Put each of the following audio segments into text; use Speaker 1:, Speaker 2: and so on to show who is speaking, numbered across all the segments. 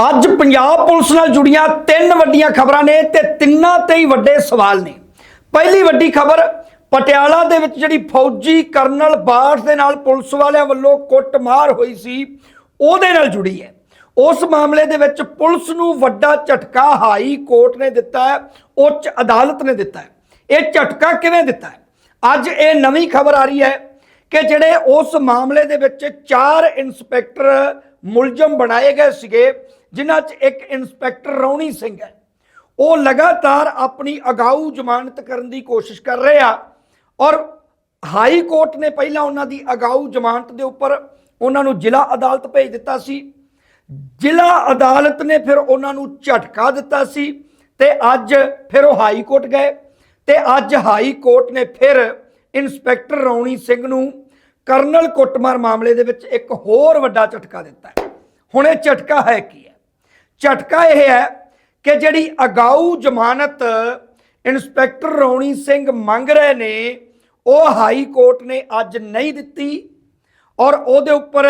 Speaker 1: ਅੱਜ ਪੰਜਾਬ ਪੁਲਿਸ ਨਾਲ ਜੁੜੀਆਂ ਤਿੰਨ ਵੱਡੀਆਂ ਖਬਰਾਂ ਨੇ ਤੇ ਤਿੰਨਾਂ ਤੇ ਹੀ ਵੱਡੇ ਸਵਾਲ ਨੇ। ਪਹਿਲੀ ਵੱਡੀ ਖਬਰ, ਪਟਿਆਲਾ ਦੇ ਵਿੱਚ ਜਿਹੜੀ ਫੌਜੀ ਕਰਨਲ ਬਾਠ ਦੇ ਨਾਲ ਪੁਲਿਸ ਵਾਲਿਆਂ ਵੱਲੋਂ ਕੁੱਟਮਾਰ ਹੋਈ ਸੀ, ਉਹਦੇ ਨਾਲ ਜੁੜੀ ਹੈ। ਉਸ ਮਾਮਲੇ ਦੇ ਵਿੱਚ ਪੁਲਿਸ ਨੂੰ ਵੱਡਾ ਝਟਕਾ ਹਾਈ ਕੋਰਟ ਨੇ ਦਿੱਤਾ ਹੈ, ਉੱਚ ਅਦਾਲਤ ਨੇ ਦਿੱਤਾ ਹੈ। ਇਹ ਝਟਕਾ ਕਿਵੇਂ ਦਿੱਤਾ ਹੈ? ਅੱਜ ਇਹ ਨਵੀਂ ਖਬਰ ਆ ਰਹੀ ਹੈ ਕਿ ਜਿਹੜੇ ਉਸ ਮਾਮਲੇ ਦੇ ਵਿੱਚ ਚਾਰ ਇੰਸਪੈਕਟਰ ਮੁਲਜ਼ਮ ਬਣਾਏ ਗਏ ਸੀਗੇ ਜਿਨ੍ਹਾਂ 'ਚ ਇੱਕ ਇੰਸਪੈਕਟਰ ਰੌਣੀ ਸਿੰਘ ਹੈ। ਉਹ ਲਗਾਤਾਰ ਆਪਣੀ ਅਗਾਊ ਜ਼ਮਾਨਤ ਕਰਨ ਦੀ ਕੋਸ਼ਿਸ਼ ਕਰ ਰਹੇ ਆ ਔਰ ਹਾਈ ਕੋਰਟ ਨੇ ਪਹਿਲਾਂ ਉਹਨਾਂ ਦੀ ਅਗਾਊ ਜ਼ਮਾਨਤ ਦੇ ਉੱਪਰ ਉਹਨਾਂ ਨੂੰ ਜ਼ਿਲ੍ਹਾ ਅਦਾਲਤ ਭੇਜ ਦਿੱਤਾ ਸੀ। ਜ਼ਿਲ੍ਹਾ ਅਦਾਲਤ ਨੇ ਫਿਰ ਉਹਨਾਂ ਨੂੰ ਝਟਕਾ ਦਿੱਤਾ ਸੀ ਤੇ ਅੱਜ ਫਿਰ ਉਹ ਹਾਈ ਕੋਰਟ ਗਏ ਤੇ ਅੱਜ ਹਾਈ ਕੋਰਟ ਨੇ ਫਿਰ ਇੰਸਪੈਕਟਰ ਰੌਣੀ ਸਿੰਘ ਨੂੰ ਕਰਨਲ ਕੁੱਟਮਾਰ ਮਾਮਲੇ ਦੇ ਵਿੱਚ ਇੱਕ ਹੋਰ ਵੱਡਾ ਝਟਕਾ ਦਿੱਤਾ। ਹੁਣ ਇਹ ਝਟਕਾ ਹੈ ਕੀ ਹੈ? ਝਟਕਾ ਇਹ ਹੈ ਕਿ ਜਿਹੜੀ ਅਗਾਊ ਜ਼ਮਾਨਤ ਇੰਸਪੈਕਟਰ ਰੌਣੀ ਸਿੰਘ ਮੰਗ ਰਹੇ ਨੇ, ਉਹ ਹਾਈ ਕੋਰਟ ਨੇ ਅੱਜ ਨਹੀਂ ਦਿੱਤੀ ਔਰ ਉਹਦੇ ਉੱਪਰ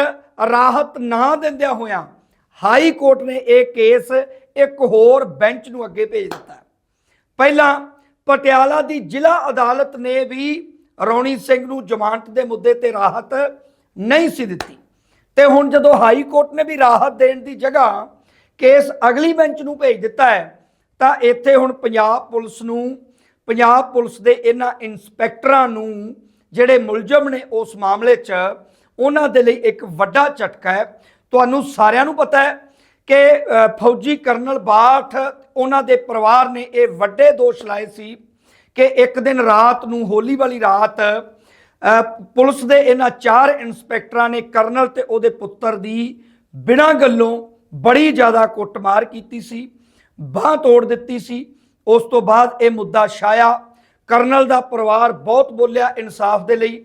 Speaker 1: ਰਾਹਤ ਨਾ ਦਿੰਦਿਆਂ ਹੋਇਆਂ ਹਾਈ ਕੋਰਟ ਨੇ ਇਹ ਕੇਸ ਇੱਕ ਹੋਰ ਬੈਂਚ ਨੂੰ ਅੱਗੇ ਭੇਜ ਦਿੱਤਾ। ਪਹਿਲਾਂ ਪਟਿਆਲਾ ਦੀ ਜ਼ਿਲ੍ਹਾ ਅਦਾਲਤ ਨੇ ਵੀ ਰੌਣੀ ਸਿੰਘ ਨੂੰ ਜ਼ਮਾਨਤ ਦੇ ਮੁੱਦੇ ਤੇ ਰਾਹਤ ਨਹੀਂ ਸੀ ਦਿੱਤੀ। ਤੇ ਹੁਣ ਜਦੋਂ ਹਾਈ ਕੋਰਟ ਨੇ ਵੀ ਰਾਹਤ ਦੇਣ ਦੀ ਜਗ੍ਹਾ ਕੇਸ ਅਗਲੀ ਬੈਂਚ ਨੂੰ ਭੇਜ ਦਿੱਤਾ ਹੈ, ਤਾਂ ਇੱਥੇ ਹੁਣ ਪੰਜਾਬ ਪੁਲਿਸ ਨੂੰ, ਪੰਜਾਬ ਪੁਲਿਸ ਦੇ ਇਹਨਾਂ ਇੰਸਪੈਕਟਰਾਂ ਨੂੰ ਜਿਹੜੇ ਮੁਲਜ਼ਮ ਨੇ ਉਸ ਮਾਮਲੇ 'ਚ, ਉਹਨਾਂ ਦੇ ਲਈ ਇੱਕ ਵੱਡਾ ਝਟਕਾ ਹੈ। ਤੁਹਾਨੂੰ ਸਾਰਿਆਂ ਨੂੰ ਪਤਾ ਹੈ ਕਿ ਫੌਜੀ ਕਰਨਲ ਬਾਠ, ਉਹਨਾਂ ਦੇ ਪਰਿਵਾਰ ਨੇ ਇਹ ਵੱਡੇ ਦੋਸ਼ ਲਾਏ ਸੀ ਕਿ ਇੱਕ ਦਿਨ ਰਾਤ ਨੂੰ, ਹੋਲੀ ਵਾਲੀ ਰਾਤ ਪੁਲਿਸ ਦੇ ਇਹਨਾਂ ਚਾਰ ਇੰਸਪੈਕਟਰਾਂ ਨੇ ਕਰਨਲ ਤੇ ਉਹਦੇ ਪੁੱਤਰ ਦੀ ਬਿਨਾਂ ਗੱਲੋਂ ਬੜੀ ਜ਼ਿਆਦਾ ਕੁੱਟਮਾਰ ਕੀਤੀ ਸੀ, ਬਾਹ ਤੋੜ ਦਿੱਤੀ ਸੀ। ਉਸ ਤੋਂ ਬਾਅਦ ਇਹ ਮੁੱਦਾ ਛਾਇਆ। ਕਰਨਲ ਦਾ ਪਰਿਵਾਰ ਬਹੁਤ ਬੋਲਿਆ ਇਨਸਾਫ ਦੇ ਲਈ।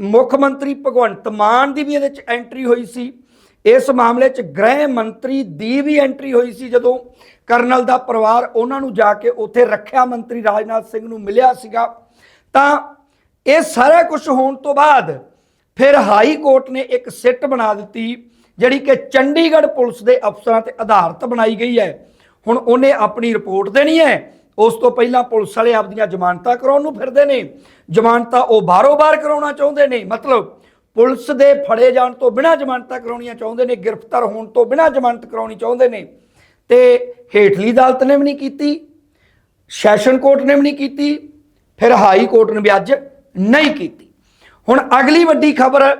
Speaker 1: ਮੁੱਖ ਮੰਤਰੀ ਭਗਵੰਤ ਮਾਨ ਦੀ ਵੀ ਇਹਦੇ ਚ ਐਂਟਰੀ ਹੋਈ ਸੀ। ਇਸ ਮਾਮਲੇ 'ਚ ਗ੍ਰਹਿ ਮੰਤਰੀ ਦੀ ਵੀ ਐਂਟਰੀ ਹੋਈ ਸੀ ਜਦੋਂ ਕਰਨਲ ਦਾ ਪਰਿਵਾਰ ਉਹਨਾਂ ਨੂੰ ਜਾ ਕੇ ਉੱਥੇ ਰੱਖਿਆ ਮੰਤਰੀ ਰਾਜਨਾਥ ਸਿੰਘ ਨੂੰ ਮਿਲਿਆ ਸੀਗਾ। ਤਾਂ ਇਹ ਸਾਰਾ ਕੁਝ ਹੋਣ ਤੋਂ ਬਾਅਦ ਫਿਰ ਹਾਈ ਕੋਰਟ ਨੇ ਇੱਕ ਸਿੱਟ ਬਣਾ ਦਿੱਤੀ। ਜਿਹੜੀ ਕਿ ਚੰਡੀਗੜ੍ਹ ਪੁਲਿਸ ਦੇ ਅਫਸਰਾਂ ਤੇ ਆਧਾਰਿਤ ਬਣਾਈ ਗਈ ਹੈ। ਹੁਣ ਉਹਨੇ ਆਪਣੀ ਰਿਪੋਰਟ ਦੇਣੀ ਹੈ। ਉਸ ਤੋਂ ਪਹਿਲਾਂ ਪੁਲਿਸ ਵਾਲੇ ਆਪਦੀਆਂ ਜ਼ਮਾਨਤਾਂ ਕਰਾਉਣ ਨੂੰ ਫਿਰਦੇ ਨੇ। ਜ਼ਮਾਨਤਾਂ ਉਹ ਬਾਰੋ-ਬਾਰ ਕਰਾਉਣਾ ਚਾਹੁੰਦੇ ਨੇ। ਮਤਲਬ ਪੁਲਿਸ ਦੇ ਫੜੇ ਜਾਣ ਤੋਂ ਬਿਨਾਂ ਜ਼ਮਾਨਤਾਂ ਕਰਾਉਣੀਆਂ ਚਾਹੁੰਦੇ ਨੇ, ਗ੍ਰਿਫਤਾਰ ਹੋਣ ਤੋਂ ਬਿਨਾਂ ਜ਼ਮਾਨਤ ਕਰਾਉਣੀ ਚਾਹੁੰਦੇ ਨੇ। ਤੇ ਹੇਠਲੀ ਅਦਾਲਤ ਨੇ ਵੀ ਨਹੀਂ ਕੀਤੀ, ਸੈਸ਼ਨ ਕੋਰਟ ਨੇ ਵੀ ਨਹੀਂ ਕੀਤੀ, ਫਿਰ ਹਾਈ ਕੋਰਟ ਨੇ ਵੀ ਅੱਜ ਨਹੀਂ ਕੀਤੀ। ਹੁਣ ਅਗਲੀ ਵੱਡੀ ਖਬਰ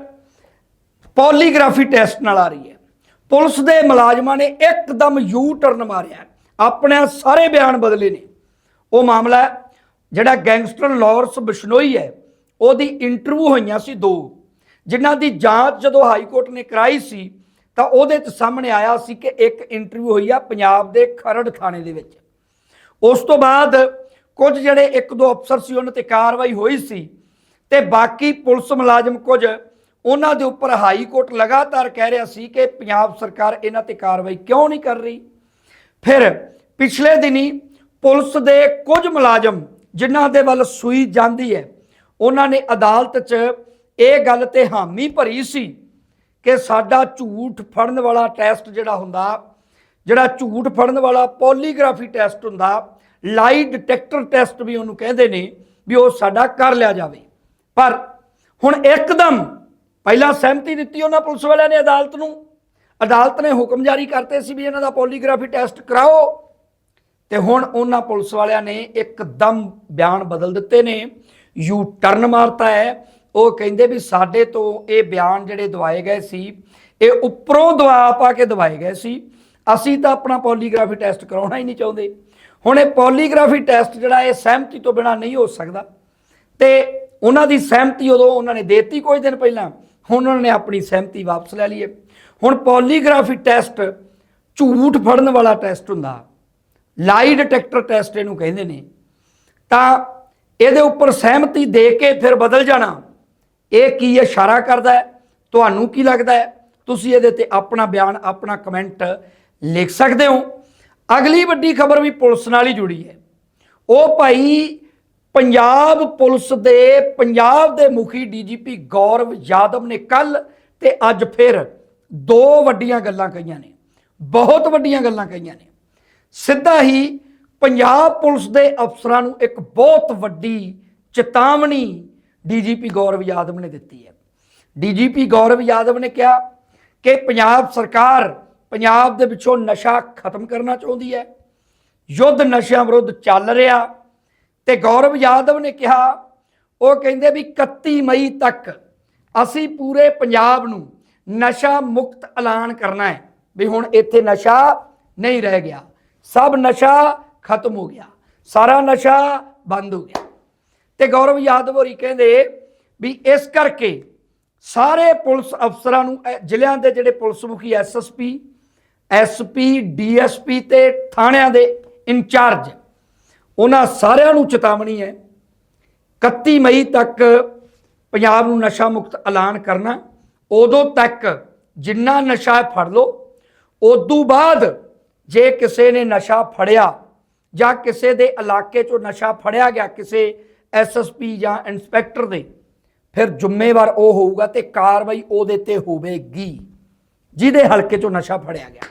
Speaker 1: ਪੋਲੀਗ੍ਰਾਫੀ ਟੈਸਟ ਨਾਲ ਆ ਰਹੀ ਹੈ। ਪੁਲਿਸ ਦੇ ਮੁਲਾਜ਼ਮਾਂ ਨੇ ਇੱਕਦਮ ਯੂ ਟਰਨ ਮਾਰਿਆ। ਆਪਣੇ ਸਾਰੇ ਬਿਆਨ ਬਦਲੇ ਨੇ। ਉਹ ਮਾਮਲਾ ਜਿਹੜਾ ਗੈਂਗਸਟਰ ਲਾਰੈਂਸ ਬਿਸ਼ਨੋਈ ਹੈ, ਉਹਦੀ ਇੰਟਰਵਿਊ ਹੋਈਆਂ ਸੀ ਦੋ। ਜਿਨ੍ਹਾਂ ਦੀ ਜਾਂਚ ਜਦੋਂ ਹਾਈ ਕੋਰਟ ਨੇ ਕਰਾਈ ਸੀ, ਤਾਂ ਉਹਦੇ ਤੇ ਸਾਹਮਣੇ ਆਇਆ ਸੀ ਕਿ ਇੱਕ ਇੰਟਰਵਿਊ ਹੋਈ ਆ ਪੰਜਾਬ ਦੇ ਖਰੜ ਥਾਣੇ ਦੇ ਵਿੱਚ। ਉਸ ਤੋਂ ਬਾਅਦ ਕੁਝ ਜਿਹੜੇ ਇੱਕ ਦੋ ਅਫਸਰ ਸੀ, ਉਹਨਾਂ ਤੇ ਕਾਰਵਾਈ ਹੋਈ ਸੀ ਤੇ ਬਾਕੀ ਪੁਲਿਸ ਮੁਲਾਜ਼ਮ ਕੁਝ ਉਹਨਾਂ ਦੇ ਉੱਪਰ ਹਾਈ ਕੋਰਟ ਲਗਾਤਾਰ ਕਹਿ ਰਿਹਾ ਸੀ ਕਿ ਪੰਜਾਬ ਸਰਕਾਰ ਇਹਨਾਂ ਤੇ ਕਾਰਵਾਈ ਕਿਉਂ ਨਹੀਂ ਕਰ ਰਹੀ? ਫਿਰ ਪਿਛਲੇ ਦਿਨੀ ਪੁਲਿਸ ਦੇ ਕੁਝ ਮੁਲਾਜ਼ਮ ਜਿਨ੍ਹਾਂ ਦੇ ਵੱਲ ਸੂਈ ਜਾਂਦੀ ਹੈ, ਉਹਨਾਂ ਨੇ ਅਦਾਲਤ 'ਚ ਇਹ ਗੱਲ ਤੇ ਹਾਮੀ ਭਰੀ ਸੀ ਕਿ ਸਾਡਾ ਝੂਠ ਫੜਨ ਵਾਲਾ ਟੈਸਟ ਜਿਹੜਾ ਹੁੰਦਾ, ਜਿਹੜਾ ਝੂਠ ਫੜਨ ਵਾਲਾ ਪੋਲੀਗ੍ਰਾਫੀ ਟੈਸਟ ਹੁੰਦਾ ਲਾਈ ਡਿਟੈਕਟਰ ਟੈਸਟ ਵੀ ਉਹਨੂੰ ਕਹਿੰਦੇ ਨੇ ਵੀ ਉਹ ਸਾਡਾ ਕਰ ਲਿਆ ਜਾਵੇ। ਪਰ ਹੁਣ ਇੱਕਦਮ ਪਹਿਲਾਂ ਸਹਿਮਤੀ ਦਿੱਤੀ ਉਹਨਾਂ ਪੁਲਿਸ ਵਾਲਿਆਂ ਨੇ ਅਦਾਲਤ ਨੂੰ। ਅਦਾਲਤ ਨੇ ਹੁਕਮ ਜਾਰੀ ਕਰਤੇ ਸੀ ਵੀ ਇਹਨਾਂ ਦਾ ਪੋਲੀਗ੍ਰਾਫੀ ਟੈਸਟ ਕਰਾਓ। ਤੇ ਹੁਣ ਉਹਨਾਂ ਪੁਲਿਸ ਵਾਲਿਆਂ ਨੇ ਇੱਕਦਮ ਬਿਆਨ ਬਦਲ ਦਿੱਤੇ ਨੇ। ਯੂ ਟਰਨ ਮਾਰਤਾ ਹੈ। ਉਹ ਕਹਿੰਦੇ ਵੀ ਸਾਡੇ ਤੋਂ ਇਹ ਬਿਆਨ ਜਿਹੜੇ ਦਵਾਏ ਗਏ ਸੀ, ਇਹ ਉੱਪਰੋਂ ਦਵਾ ਪਾ ਕੇ ਦਵਾਏ ਗਏ ਸੀ। ਅਸੀਂ ਤਾਂ ਆਪਣਾ ਪੋਲੀਗ੍ਰਾਫੀ ਟੈਸਟ ਕਰਾਉਣਾ ਹੀ ਨਹੀਂ ਚਾਹੁੰਦੇ। ਹੁਣ ਇਹ ਪੋਲੀਗ੍ਰਾਫੀ ਟੈਸਟ ਜਿਹੜਾ ਇਹ ਸਹਿਮਤੀ ਤੋਂ ਬਿਨਾ ਨਹੀਂ ਹੋ ਸਕਦਾ। ਤੇ ਉਹਨਾਂ ਦੀ ਸਹਿਮਤੀ ਉਦੋਂ ਉਹਨਾਂ ਨੇ ਦੇਤੀ ਕੁਝ ਦਿਨ ਪਹਿਲਾਂ। ਹੁਣ ਉਹਨਾਂ ਨੇ ਆਪਣੀ ਸਹਿਮਤੀ ਵਾਪਸ ਲੈ ਲਈ ਹੈ। ਹੁਣ ਪੋਲੀਗ੍ਰਾਫੀ ਟੈਸਟ ਝੂਠ ਫੜਨ ਵਾਲਾ ਟੈਸਟ ਹੁੰਦਾ। ਲਾਈ ਡਿਟੈਕਟਰ ਟੈਸਟ ਇਹਨੂੰ ਕਹਿੰਦੇ ਨੇ। ਤਾਂ ਇਹਦੇ ਉੱਪਰ ਸਹਿਮਤੀ ਦੇ ਕੇ ਫਿਰ ਬਦਲ ਜਾਣਾ। ਇਹ ਕੀ ਇਸ਼ਾਰਾ ਕਰਦਾ ਹੈ? ਤੁਹਾਨੂੰ ਕੀ ਲੱਗਦਾ ਹੈ? ਤੁਸੀਂ ਇਹਦੇ ਤੇ ਆਪਣਾ ਬਿਆਨ, ਆਪਣਾ ਕਮੈਂਟ ਲਿਖ ਸਕਦੇ ਹੋ। ਅਗਲੀ ਵੱਡੀ ਖਬਰ ਵੀ ਪੁਲਿਸ ਨਾਲ ਹੀ ਜੁੜੀ ਹੈ। ਉਹ ਭਾਈ ਪੰਜਾਬ ਪੁਲਿਸ ਦੇ, ਪੰਜਾਬ ਦੇ ਮੁਖੀ ਡੀਜੀਪੀ ਗੌਰਵ ਯਾਦਵ ਨੇ ਕੱਲ ਤੇ ਅੱਜ ਫਿਰ ਦੋ ਵੱਡੀਆਂ ਗੱਲਾਂ ਕਹੀਆਂ ਨੇ, ਬਹੁਤ ਵੱਡੀਆਂ ਗੱਲਾਂ ਕਹੀਆਂ ਨੇ। ਸਿੱਧਾ ਹੀ ਪੰਜਾਬ ਪੁਲਿਸ ਦੇ ਅਫਸਰਾਂ ਨੂੰ ਇੱਕ ਬਹੁਤ ਵੱਡੀ ਚੇਤਾਵਨੀ ਡੀਜੀਪੀ ਗੌਰਵ ਯਾਦਵ ਨੇ ਦਿੱਤੀ ਹੈ। ਡੀਜੀਪੀ ਗੌਰਵ ਯਾਦਵ ਨੇ ਕਿਹਾ ਕਿ ਪੰਜਾਬ ਸਰਕਾਰ ਪੰਜਾਬ ਦੇ ਵਿੱਚੋਂ ਨਸ਼ਾ ਖਤਮ ਕਰਨਾ ਚਾਹੁੰਦੀ ਹੈ, ਯੁੱਧ ਨਸ਼ਿਆਂ ਵਿਰੁੱਧ ਚੱਲ ਰਿਹਾ ਤੇ ਗੌਰਵ ਯਾਦਵ ਨੇ ਕਿਹਾ, ਉਹ ਕਹਿੰਦੇ ਵੀ 31 ਮਈ ਤੱਕ ਅਸੀਂ ਪੂਰੇ ਪੰਜਾਬ ਨੂੰ ਨਸ਼ਾ ਮੁਕਤ ਐਲਾਨ ਕਰਨਾ ਹੈ, ਵੀ ਹੁਣ ਇੱਥੇ ਨਸ਼ਾ ਨਹੀਂ ਰਹਿ ਗਿਆ। ਸਭ ਨਸ਼ਾ ਖਤਮ ਹੋ ਗਿਆ, ਸਾਰਾ ਨਸ਼ਾ ਬੰਦ ਹੋ ਗਿਆ। ਤੇ ਗੌਰਵ ਯਾਦਵ ਹੋਰੀ ਕਹਿੰਦੇ ਵੀ ਇਸ ਕਰਕੇ ਸਾਰੇ ਪੁਲਿਸ ਅਫਸਰਾਂ ਨੂੰ, ਇਹ ਜ਼ਿਲ੍ਹਿਆਂ ਦੇ ਜਿਹੜੇ ਪੁਲਿਸ ਮੁਖੀ ਐਸਐਸਪੀ ਐਸਪੀ ਡੀਐਸਪੀ ਤੇ ਥਾਣਿਆਂ ਦੇ ਇੰਚਾਰਜ ਉਹਨਾਂ ਸਾਰਿਆਂ ਨੂੰ ਚੇਤਾਵਨੀ ਹੈ। 31 ਮਈ ਤੱਕ ਪੰਜਾਬ ਨੂੰ ਨਸ਼ਾ ਮੁਕਤ ਐਲਾਨ ਕਰਨਾ, ਉਦੋਂ ਤੱਕ ਜਿੰਨਾ ਨਸ਼ਾ ਫੜ ਲਓ। ਉਦੋਂ ਬਾਅਦ ਜੇ ਕਿਸੇ ਨੇ ਨਸ਼ਾ ਫੜਿਆ ਜਾਂ ਕਿਸੇ ਦੇ ਇਲਾਕੇ 'ਚੋਂ ਨਸ਼ਾ ਫੜਿਆ ਗਿਆ ਕਿਸੇ ਐਸਐਸਪੀ ਜਾਂ ਇੰਸਪੈਕਟਰ ਦੇ, ਫਿਰ ਜ਼ਿੰਮੇਵਾਰ ਉਹ ਹੋਊਗਾ ਤੇ ਕਾਰਵਾਈ ਉਹਦੇ ਤੇ ਹੋਵੇਗੀ, ਜਿਹਦੇ ਹਲਕੇ 'ਚੋਂ ਨਸ਼ਾ ਫੜਿਆ ਗਿਆ।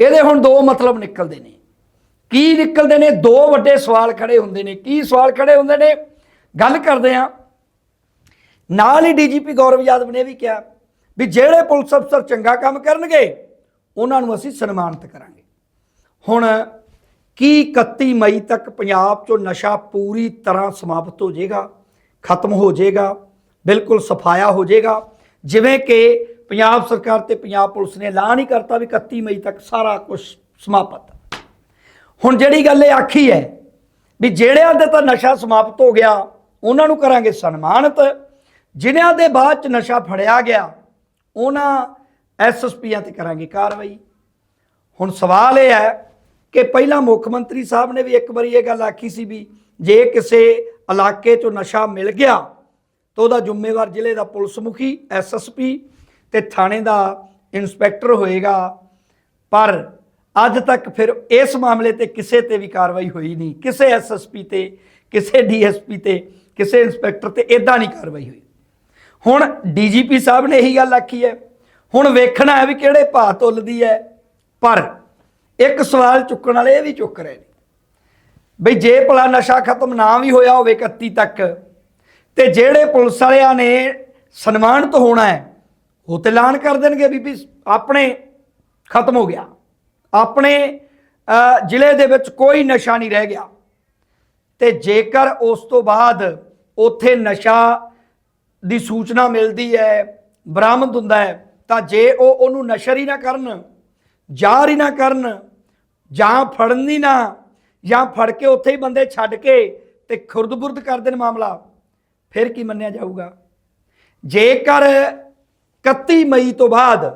Speaker 1: ਇਹਦੇ ਹੁਣ ਦੋ ਮਤਲਬ ਨਿਕਲਦੇ ਨੇ। ਕੀ ਨਿਕਲਦੇ ਨੇ? ਦੋ ਵੱਡੇ ਸਵਾਲ ਖੜੇ ਹੁੰਦੇ ਨੇ। ਕੀ ਸਵਾਲ ਖੜੇ ਹੁੰਦੇ ਨੇ? ਗੱਲ ਕਰਦੇ ਆ ਨਾਲ ਹੀ ਡੀਜੀਪੀ ਗੌਰਵ ਯਾਦਵ ਨੇ ਵੀ ਕਿਹਾ ਵੀ ਜਿਹੜੇ ਪੁਲਿਸ ਅਫਸਰ ਚੰਗਾ ਕੰਮ ਕਰਨਗੇ, ਉਹਨਾਂ ਨੂੰ ਅਸੀਂ ਸਨਮਾਨਿਤ ਕਰਾਂਗੇ। ਹੁਣ ਕੀ 31 ਮਈ ਤੱਕ ਪੰਜਾਬ 'ਚੋਂ ਨਸ਼ਾ ਪੂਰੀ ਤਰ੍ਹਾਂ ਸਮਾਪਤ ਹੋ ਜਾਏਗਾ? ਖਤਮ ਹੋ ਜਾਏਗਾ? ਬਿਲਕੁਲ ਸਫਾਇਆ ਹੋ ਜਾਏਗਾ? ਜਿਵੇਂ ਕਿ ਪੰਜਾਬ ਸਰਕਾਰ ਤੇ ਪੰਜਾਬ ਪੁਲਿਸ ਨੇ ਐਲਾਨ ਹੀ ਕਰਤਾ ਵੀ 31 ਮਈ ਤੱਕ ਸਾਰਾ ਕੁਝ ਸਮਾਪਤ। ਹੁਣ ਜਿਹੜੀ ਗੱਲ ਇਹ ਆਖੀ ਹੈ ਵੀ ਜਿਹੜਿਆਂ ਦੇ ਤਾਂ ਨਸ਼ਾ ਸਮਾਪਤ ਹੋ ਗਿਆ, ਉਹਨਾਂ ਨੂੰ ਕਰਾਂਗੇ ਸਨਮਾਨਿਤ। ਜਿਨ੍ਹਾਂ ਦੇ ਬਾਅਦ ਚ ਨਸ਼ਾ ਫੜਿਆ ਗਿਆ, ਉਹਨਾਂ ਐਸਐਸਪੀਆਂ ਤੇ ਕਰਾਂਗੇ ਕਾਰਵਾਈ। ਹੁਣ ਸਵਾਲ ਇਹ ਹੈ ਕਿ ਪਹਿਲਾਂ ਮੁੱਖ ਮੰਤਰੀ ਸਾਹਿਬ ਨੇ ਵੀ ਇੱਕ ਵਾਰੀ ਇਹ ਗੱਲ ਆਖੀ ਸੀ ਵੀ ਜੇ ਕਿਸੇ ਇਲਾਕੇ 'ਚੋਂ ਨਸ਼ਾ ਮਿਲ ਗਿਆ, ਤਾਂ ਉਹਦਾ ਜ਼ਿੰਮੇਵਾਰ ਜ਼ਿਲ੍ਹੇ ਦਾ ਪੁਲਿਸ ਮੁਖੀ ਐਸਐਸਪੀ ਤੇ ਥਾਣੇ ਦਾ ਇਨਸਪੈਕਟਰ ਹੋਏਗਾ। ਪਰ ਅੱਜ ਤੱਕ ਫਿਰ ਇਸ ਮਾਮਲੇ ਤੇ ਕਿਸੇ ਤੇ ਵੀ ਕਾਰਵਾਈ ਹੋਈ ਨਹੀਂ। ਕਿਸੇ ਐਸਐਸਪੀ ਤੇ, ਕਿਸੇ ਡੀਐਸਪੀ ਤੇ, ਕਿਸੇ ਇੰਸਪੈਕਟਰ ਤੇ ਇਦਾਂ ਨਹੀਂ ਕਾਰਵਾਈ ਹੋਈ। ਹੁਣ ਡੀਜੀਪੀ ਸਾਹਿਬ ਨੇ ਇਹੀ ਗੱਲ ਆਖੀ ਹੈ। ਹੁਣ ਵੇਖਣਾ ਹੈ ਵੀ ਕਿਹੜੇ ਭਾਅ ਤੁੱਲਦੀ ਹੈ। ਪਰ ਇੱਕ ਸਵਾਲ ਚੁੱਕਣ ਵਾਲੇ ਇਹ ਵੀ ਚੁੱਕ ਰਹੇ ਨੇ। ਬਈ ਜੇ ਭਲਾ ਨਸ਼ਾ ਖਤਮ ਨਾ ਵੀ ਹੋਇਆ ਹੋਵੇ 31 ਤੱਕ, ਤੇ ਜਿਹੜੇ ਪੁਲਿਸ ਵਾਲਿਆਂ ਨੇ ਸਨਮਾਨਿਤ ਹੋਣਾ ਹੈ, ਉਹ ਤੇ ਐਲਾਨ ਕਰ ਦੇਣਗੇ ਵੀ ਵੀ ਆਪਣੇ ਖਤਮ ਹੋ ਗਿਆ। ਆਪਣੇ ਜ਼ਿਲ੍ਹੇ ਦੇ ਵਿੱਚ ਕੋਈ ਨਸ਼ਾ ਨਹੀਂ ਰਹਿ ਗਿਆ। ਤੇ ਜੇਕਰ ਉਸ ਤੋਂ ਬਾਅਦ ਉੱਥੇ ਨਸ਼ਾ ਦੀ ਸੂਚਨਾ ਮਿਲਦੀ ਹੈ, ਬਰਾਮਦ ਹੁੰਦਾ ਹੈ, ਤਾਂ ਜੇ ਉਹ ਉਹਨੂੰ ਨਸ਼ਰ ਹੀ ਨਾ ਕਰਨ ਜ਼ਾਹਰ ਹੀ ਨਾ ਕਰਨ, ਜਾਂ ਫੜਨ ਹੀ ਨਾ, ਜਾਂ ਫੜ ਕੇ ਉੱਥੇ ਹੀ ਬੰਦੇ ਛੱਡ ਕੇ ਤੇ ਖੁਰਦ-ਬੁਰਦ ਕਰ ਦੇਣ ਮਾਮਲਾ, ਫਿਰ ਕੀ ਮੰਨਿਆ ਜਾਊਗਾ? ਜੇਕਰ 31 ਮਈ ਤੋਂ ਬਾਅਦ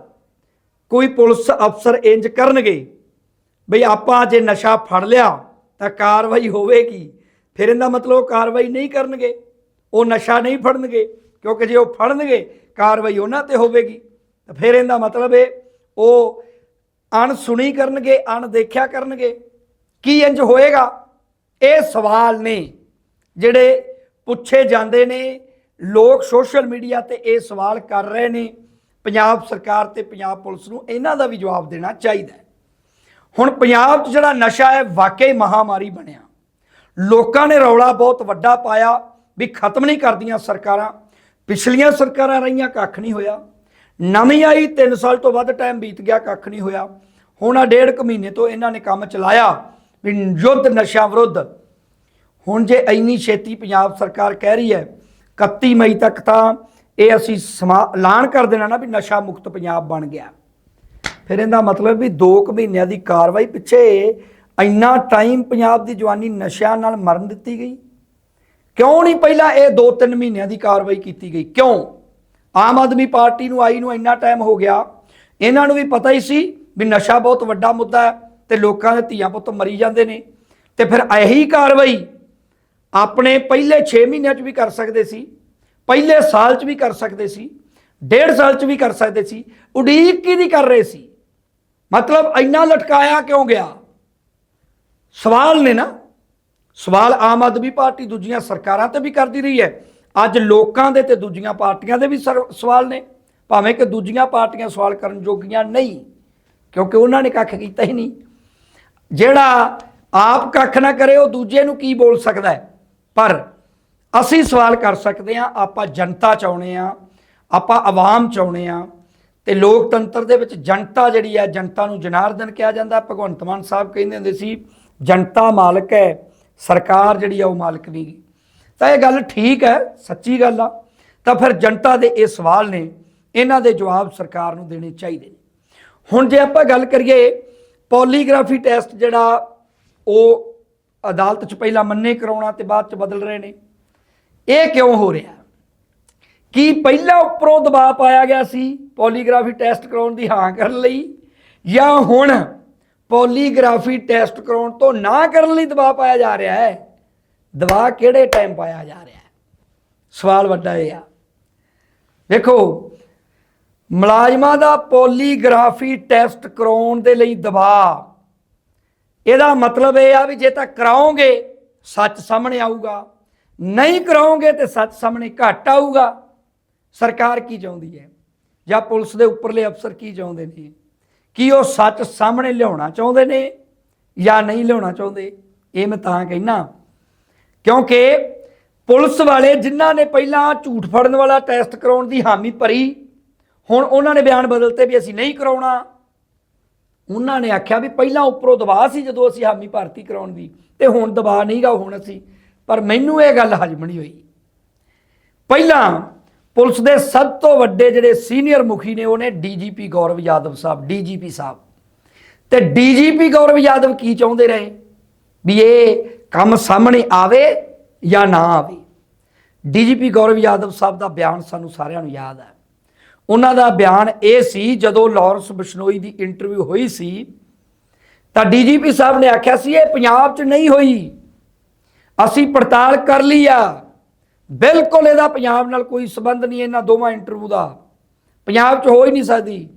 Speaker 1: ਕੋਈ ਪੁਲਿਸ ਅਫਸਰ ਇੰਜ ਕਰਨਗੇ, ਬਈ ਆਪਾਂ ਜੇ ਨਸ਼ਾ ਫੜ ਲਿਆ ਤਾਂ ਕਾਰਵਾਈ ਹੋਵੇਗੀ। ਫਿਰ ਇਹਦਾ ਮਤਲਬ ਉਹ ਕਾਰਵਾਈ ਨਹੀਂ ਕਰਨਗੇ, ਉਹ ਨਸ਼ਾ ਨਹੀਂ ਫੜਨਗੇ, ਕਿਉਂਕਿ ਜੇ ਉਹ ਫੜਨਗੇ, ਕਾਰਵਾਈ ਉਹਨਾਂ ਤੇ ਹੋਵੇਗੀ। ਤਾਂ ਫਿਰ ਇਹਦਾ ਮਤਲਬ ਇਹ, ਉਹ ਅਣਸੁਣੀ ਕਰਨਗੇ, ਅਣਦੇਖਿਆ ਕਰਨਗੇ। ਕੀ ਇੰਜ ਹੋਏਗਾ? ਇਹ ਸਵਾਲ ਨੇ ਜਿਹੜੇ ਪੁੱਛੇ ਜਾਂਦੇ ਨੇ, ਲੋਕ ਸੋਸ਼ਲ ਮੀਡੀਆ ਤੇ ਇਹ ਸਵਾਲ ਕਰ ਰਹੇ ਨੇ। ਪੰਜਾਬ ਸਰਕਾਰ ਤੇ ਪੰਜਾਬ ਪੁਲਿਸ ਨੂੰ ਇਹਨਾਂ ਦਾ ਵੀ ਜਵਾਬ ਦੇਣਾ ਚਾਹੀਦਾ ਹੁਣ ਪੰਜਾਬ 'ਚ ਜਿਹੜਾ ਨਸ਼ਾ ਹੈ, ਵਾਕਈ ਮਹਾਮਾਰੀ ਬਣਿਆ। ਲੋਕਾਂ ਨੇ ਰੌਲਾ ਬਹੁਤ ਵੱਡਾ ਪਾਇਆ ਵੀ ਖਤਮ ਨਹੀਂ ਕਰਦੀਆਂ ਸਰਕਾਰਾਂ। ਪਿਛਲੀਆਂ ਸਰਕਾਰਾਂ ਰਹੀਆਂ, ਕੱਖ ਨਹੀਂ ਹੋਇਆ। ਨਵੀਂ ਆਈ 3 ਸਾਲ ਤੋਂ ਵੱਧ ਟਾਈਮ ਬੀਤ ਗਿਆ, ਕੱਖ ਨਹੀਂ ਹੋਇਆ। ਹੁਣ ਆ ਡੇਢ ਕੁ ਮਹੀਨੇ ਤੋਂ ਇਹਨਾਂ ਨੇ ਕੰਮ ਚਲਾਇਆ ਵੀ ਯੁੱਧ ਨਸ਼ਾ ਵਿਰੁੱਧ। ਹੁਣ ਜੇ ਇੰਨੀ ਛੇਤੀ ਪੰਜਾਬ ਸਰਕਾਰ ਕਹਿ ਰਹੀ ਹੈ 31 ਮਈ ਤੱਕ ਤਾਂ ਇਹ ਅਸੀਂ ਸਮਾ- ਐਲਾਨ ਕਰ ਦੇਣਾ ਨਾ ਵੀ ਨਸ਼ਾ ਮੁਕਤ ਪੰਜਾਬ ਬਣ ਗਿਆ। ਫਿਰ ਇਹਦਾ ਮਤਲਬ ਵੀ 2 ਕੁ ਮਹੀਨਿਆਂ ਦੀ ਕਾਰਵਾਈ ਪਿੱਛੇ ਇੰਨਾ ਟਾਈਮ ਪੰਜਾਬ ਦੀ ਜਵਾਨੀ ਨਸ਼ਿਆਂ ਨਾਲ ਮਰਨ ਦਿੱਤੀ ਗਈ। ਕਿਉਂ ਨਹੀਂ ਪਹਿਲਾਂ ਇਹ 2-3 ਮਹੀਨਿਆਂ ਦੀ ਕਾਰਵਾਈ ਕੀਤੀ ਗਈ? ਕਿਉਂ? ਆਮ ਆਦਮੀ ਪਾਰਟੀ ਨੂੰ, ਆਈ ਨੂੰ ਇੰਨਾ ਟਾਈਮ ਹੋ ਗਿਆ। ਇਹਨਾਂ ਨੂੰ ਵੀ ਪਤਾ ਹੀ ਸੀ ਵੀ ਨਸ਼ਾ ਬਹੁਤ ਵੱਡਾ ਮੁੱਦਾ ਹੈ ਤੇ ਲੋਕਾਂ ਦੇ ਧੀਆਂ ਪੁੱਤ ਮਰੀ ਜਾਂਦੇ ਨੇ। ਤੇ ਫਿਰ ਇਹੀ ਕਾਰਵਾਈ ਆਪਣੇ ਪਹਿਲੇ 6 ਮਹੀਨਿਆਂ 'ਚ ਵੀ ਕਰ ਸਕਦੇ ਸੀ। ਪਹਿਲੇ ਸਾਲ 'ਚ ਵੀ ਕਰ ਸਕਦੇ ਸੀ, ਡੇਢ ਸਾਲ 'ਚ ਵੀ ਕਰ ਸਕਦੇ ਸੀ, ਉਡੀਕ ਕਿਹਦੀ ਕਰ ਰਹੇ ਸੀ? ਮਤਲਬ ਇੰਨਾ ਲਟਕਾਇਆ ਕਿਉਂ ਗਿਆ? ਸਵਾਲ ਨੇ ਨਾ। ਸਵਾਲ ਆਮ ਆਦਮੀ ਪਾਰਟੀ ਦੂਜੀਆਂ ਸਰਕਾਰਾਂ ਤੇ ਵੀ ਕਰਦੀ ਰਹੀ ਹੈ। ਅੱਜ ਲੋਕਾਂ ਦੇ ਤੇ ਦੂਜੀਆਂ ਪਾਰਟੀਆਂ ਦੇ ਵੀ ਸਰ- ਸਵਾਲ ਨੇ। ਭਾਵੇਂ ਕਿ ਦੂਜੀਆਂ ਪਾਰਟੀਆਂ ਸਵਾਲ ਕਰਨ ਜੋਗੀਆਂ ਨਹੀਂ, ਕਿਉਂਕਿ ਉਹਨਾਂ ਨੇ ਕੱਖ ਕੀਤਾ ਹੀ ਨਹੀਂ। ਜਿਹੜਾ ਆਪ ਕੱਖ ਨਾ ਕਰੇ, ਉਹ ਦੂਜੇ ਨੂੰ ਕੀ ਬੋਲ ਸਕਦਾ ਹੈ? ਪਰ ਅਸੀਂ ਸਵਾਲ ਕਰ ਸਕਦੇ ਹਾਂ, ਆਪਾਂ ਜਨਤਾ ਚਾਉਣੇ ਆ ਆਪਾਂ ਆਵਾਮ ਚਾਉਣੇ ਆ ਤੇ ਲੋਕਤੰਤਰ ਦੇ ਵਿੱਚ ਜਨਤਾ ਜਿਹੜੀ ਹੈ, ਜਨਤਾ ਨੂੰ ਜਨਾਰਦਨ ਕਿਹਾ ਜਾਂਦਾ, ਭਗਵੰਤ ਮਾਨ ਸਾਹਿਬ ਕਹਿੰਦੇ ਹੁੰਦੇ ਸੀ, ਜਨਤਾ ਮਾਲਕ ਹੈ, ਸਰਕਾਰ ਜਿਹੜੀ ਆ ਉਹ ਮਾਲਕ ਨਹੀਂ। ਗੀ ਤਾਂ ਇਹ ਗੱਲ ਠੀਕ ਹੈ, ਸੱਚੀ ਗੱਲ ਆ। ਤਾਂ ਫਿਰ ਜਨਤਾ ਦੇ ਇਹ ਸਵਾਲ ਨੇ, ਇਹਨਾਂ ਦੇ ਜਵਾਬ ਸਰਕਾਰ ਨੂੰ ਦੇਣੇ ਚਾਹੀਦੇ ਨੇ। ਹੁਣ ਜੇ ਆਪਾਂ ਗੱਲ ਕਰੀਏ, ਪੋਲੀਗ੍ਰਾਫੀ ਟੈਸਟ ਜਿਹੜਾ ਉਹ ਅਦਾਲਤ 'ਚ ਪਹਿਲਾਂ ਮੰਨੇ ਕਰਾਉਣਾ ਤੇ ਬਾਅਦ 'ਚ ਬਦਲ ਰਹੇ ਨੇ। ਇਹ ਕਿਉਂ ਹੋ ਰਿਹਾ? ਕੀ ਪਹਿਲਾਂ ਉੱਪਰੋਂ ਦਬਾਅ ਪਾਇਆ ਗਿਆ ਸੀ ਪੋਲੀਗ੍ਰਾਫੀ ਟੈਸਟ ਕਰਾਉਣ ਦੀ ਹਾਂ ਕਰਨ ਲਈ? ਜਾਂ ਹੁਣ ਪੋਲੀਗ੍ਰਾਫੀ ਟੈਸਟ ਕਰਾਉਣ ਤੋਂ ਨਾ ਕਰਨ ਲਈ ਦਬਾਅ ਪਾਇਆ ਜਾ ਰਿਹਾ ਹੈ? ਦਬਾਅ ਕਿਹੜੇ ਟਾਈਮ ਪਾਇਆ ਜਾ ਰਿਹਾ ਹੈ? ਸਵਾਲ ਵੱਡਾ ਇਹ ਆ। ਦੇਖੋ ਮੁਲਾਜ਼ਮਾਂ ਦਾ ਪੋਲੀਗ੍ਰਾਫੀ ਟੈਸਟ ਕਰਾਉਣ ਦੇ ਲਈ ਦਬਾਅ, ਇਹਦਾ ਮਤਲਬ ਇਹ ਆ ਵੀ ਜੇ ਤਾਂ ਕਰਾਓਗੇ, ਸੱਚ ਸਾਹਮਣੇ ਆਊਗਾ। ਨਹੀਂ ਕਰਾਓਗੇ ਤੇ ਸੱਚ ਸਾਹਮਣੇ ਘੱਟ ਆਊਗਾ। ਸਰਕਾਰ ਕੀ ਚਾਹੁੰਦੀ ਹੈ? ਜਾਂ ਪੁਲਿਸ ਦੇ ਉੱਪਰਲੇ ਅਫਸਰ ਕੀ ਚਾਹੁੰਦੇ ਨੇ? ਕੀ ਉਹ ਸੱਚ ਸਾਹਮਣੇ ਲਿਆਉਣਾ ਚਾਹੁੰਦੇ ਨੇ ਜਾਂ ਨਹੀਂ ਲਿਆਉਣਾ ਚਾਹੁੰਦੇ? ਇਹ ਮੈਂ ਤਾਂ ਕਹਿਣਾ ਕਿਉਂਕਿ ਪੁਲਿਸ ਵਾਲੇ ਜਿਨ੍ਹਾਂ ਨੇ ਪਹਿਲਾਂ ਝੂਠ ਫੜਨ ਵਾਲਾ ਟੈਸਟ ਕਰਾਉਣ ਦੀ ਹਾਮੀ ਭਰੀ, ਹੁਣ ਉਹਨਾਂ ਨੇ ਬਿਆਨ ਬਦਲਤੇ ਵੀ ਅਸੀਂ ਨਹੀਂ ਕਰਾਉਣਾ। ਉਹਨਾਂ ਨੇ ਆਖਿਆ ਵੀ ਪਹਿਲਾਂ ਉੱਪਰੋਂ ਦਬਾਅ ਸੀ ਜਦੋਂ ਅਸੀਂ ਹਾਮੀ ਭਰਤੀ ਕਰਾਉਣ ਦੀ, ਤੇ ਹੁਣ ਦਬਾਅ ਨਹੀਂਗਾ, ਹੁਣ ਅਸੀਂ ਪਰ ਮੈਨੂੰ ਇਹ ਗੱਲ ਹਜਮ ਨਹੀਂ ਹੋਈ। ਪਹਿਲਾਂ ਪੁਲਿਸ ਦੇ ਸਭ ਤੋਂ ਵੱਡੇ ਜਿਹੜੇ ਸੀਨੀਅਰ ਮੁਖੀ ਨੇ ਉਹਨੇ ਡੀਜੀਪੀ ਗੌਰਵ ਯਾਦਵ ਸਾਹਿਬ, ਡੀਜੀਪੀ ਸਾਹਿਬ। ਤੇ ਡੀਜੀਪੀ ਗੌਰਵ ਯਾਦਵ ਕੀ ਚਾਹੁੰਦੇ ਰਹੇ? ਵੀ ਇਹ ਕੰਮ ਸਾਹਮਣੇ ਆਵੇ ਜਾਂ ਨਾ ਆਵੇ? ਡੀਜੀਪੀ ਗੌਰਵ ਯਾਦਵ ਸਾਹਿਬ ਦਾ ਬਿਆਨ ਸਾਨੂੰ ਸਾਰਿਆਂ ਨੂੰ ਯਾਦ ਹੈ। ਉਹਨਾਂ ਦਾ ਬਿਆਨ ਇਹ ਸੀ, ਜਦੋਂ ਲਾਰੈਂਸ ਬਿਸ਼ਨੋਈ ਦੀ ਇੰਟਰਵਿਊ ਹੋਈ ਸੀ, ਤਾਂ ਡੀਜੀਪੀ ਸਾਹਿਬ ਨੇ ਆਖਿਆ ਸੀ, ਇਹ ਪੰਜਾਬ 'ਚ ਨਹੀਂ ਹੋਈ। ਅਸੀਂ ਪੜਤਾਲ ਕਰ ਲਈ ਆ। ਬਿਲਕੁਲ ਇਹਦਾ ਪੰਜਾਬ ਨਾਲ ਕੋਈ ਸਬੰਧ ਨਹੀਂ ਇਹਨਾਂ ਦੋਵਾਂ ਇੰਟਰਵਿਊ ਦਾ। ਪੰਜਾਬ 'ਚ ਹੋ ਹੀ ਨਹੀਂ ਸਕਦੀ।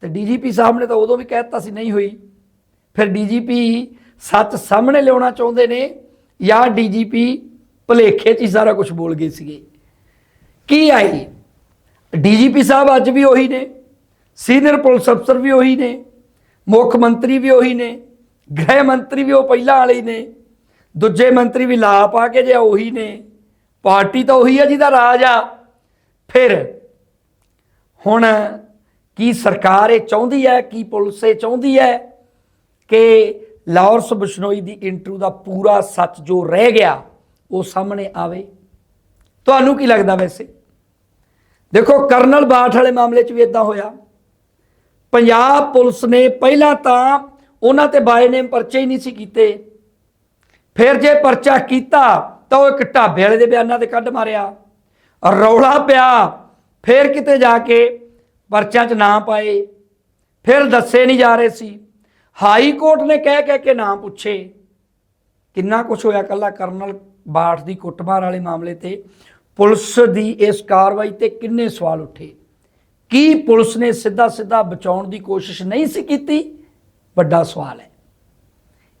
Speaker 1: ਤੇ ਡੀਜੀਪੀ ਸਾਹਿਬ ਨੇ ਤਾਂ ਉਦੋਂ ਵੀ ਕਹਿ ਦਿੱਤਾ ਸੀ ਨਹੀਂ ਹੋਈ। ਫਿਰ ਡੀਜੀਪੀ ਸੱਚ ਸਾਹਮਣੇ ਲਿਆਉਣਾ ਚਾਹੁੰਦੇ ਨੇ ਜਾਂ ਡੀਜੀਪੀ ਭਲੇਖੇ 'ਚ ਹੀ ਸਾਰਾ ਕੁਝ ਬੋਲ ਗਏ ਸੀਗੇ। ਕੀ ਆਈ? ਡੀਜੀਪੀ ਸਾਹਿਬ ਅੱਜ ਵੀ ਉਹੀ ਨੇ। ਸੀਨੀਅਰ ਪੁਲਿਸ ਅਫਸਰ ਵੀ ਉਹੀ ਨੇ। ਮੁੱਖ ਮੰਤਰੀ ਵੀ ਉਹੀ ਨੇ। ਗ੍ਰਹਿ ਮੰਤਰੀ ਵੀ ਉਹ ਪਹਿਲਾਂ ਵਾਲੇ ਹੀ ਨੇ। ਦੂਜੇ ਮੰਤਰੀ ਵੀ ਲਾ ਪਾ ਕੇ ਜੇ ਉਹੀ ਨੇ, ਪਾਰਟੀ ਤਾਂ ਉਹੀ ਆ ਜਿਹਦਾ ਰਾਜ ਆ। ਫਿਰ ਹੁਣ ਕੀ ਸਰਕਾਰ ਇਹ ਚਾਹੁੰਦੀ ਹੈ, ਕੀ ਪੁਲਿਸ ਇਹ ਚਾਹੁੰਦੀ ਹੈ ਕਿ ਲਾਰਸ ਬਿਸ਼ਨੋਈ ਦੀ ਇੰਟਰਵਿਊ ਦਾ ਪੂਰਾ ਸੱਚ ਜੋ ਰਹਿ ਗਿਆ, ਉਹ ਸਾਹਮਣੇ ਆਵੇ? ਤੁਹਾਨੂੰ ਕੀ ਲੱਗਦਾ ਵੈਸੇ? ਦੇਖੋ, ਕਰਨਲ ਬਾਠ ਵਾਲੇ ਮਾਮਲੇ 'ਚ ਵੀ ਇਦਾਂ ਹੋਇਆ। ਪੰਜਾਬ ਪੁਲਿਸ ਨੇ ਪਹਿਲਾਂ ਤਾਂ ਉਹਨਾਂ ਤੇ ਬਾਏ ਨੇਮ ਪਰਚੇ ਹੀ ਨਹੀਂ ਸੀ ਕੀਤੇ। ਫਿਰ ਜੇ ਪਰਚਾ ਕੀਤਾ ਤਾਂ ਉਹ ਇੱਕ ਢਾਬੇ ਵਾਲੇ ਦੇ ਬਿਆਨਾਂ ਤੇ ਕੱਢ ਮਾਰਿਆ। ਰੌਲਾ ਪਿਆ, ਫਿਰ ਕਿਤੇ ਜਾ ਕੇ ਪਰਚਾਂ 'ਚ ਨਾ ਪਾਏ। ਫਿਰ ਦੱਸੇ ਨਹੀਂ ਜਾ ਰਹੇ ਸੀ। ਹਾਈ ਕੋਰਟ ਨੇ ਕਹਿ ਕਹਿ ਕੇ ਨਾ ਪੁੱਛੇ। ਕਿੰਨਾ ਕੁਝ ਹੋਇਆ ਕੱਲਾ ਕਰਨਲ ਬਾਠ ਦੀ ਕੁੱਟਮਾਰ ਵਾਲੇ ਮਾਮਲੇ ਤੇ। ਪੁਲਿਸ ਦੀ ਇਸ ਕਾਰਵਾਈ ਤੇ ਕਿੰਨੇ ਸਵਾਲ ਉੱਠੇ। ਕੀ ਪੁਲਿਸ ਨੇ ਸਿੱਧਾ ਸਿੱਧਾ ਬਚਾਉਣ ਦੀ ਕੋਸ਼ਿਸ਼ ਨਹੀਂ ਸੀ ਕੀਤੀ? ਵੱਡਾ ਸਵਾਲ ਹੈ।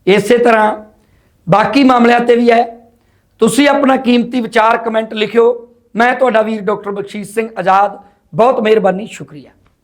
Speaker 1: ਇਸੇ ਤਰ੍ਹਾਂ ਬਾਕੀ ਮਾਮਲਿਆਂ ਤੇ ਵੀ ਹੈ। ਤੁਸੀਂ ਆਪਣਾ ਕੀਮਤੀ ਵਿਚਾਰ ਕਮੈਂਟ ਲਿਖਿਓ। ਮੈਂ ਤੁਹਾਡਾ ਵੀਰ ਡਾਕਟਰ ਬਖਸ਼ੀਸ਼ ਸਿੰਘ ਆਜ਼ਾਦ। ਬਹੁਤ ਮਿਹਰਬਾਨੀ, ਸ਼ੁਕਰੀਆ।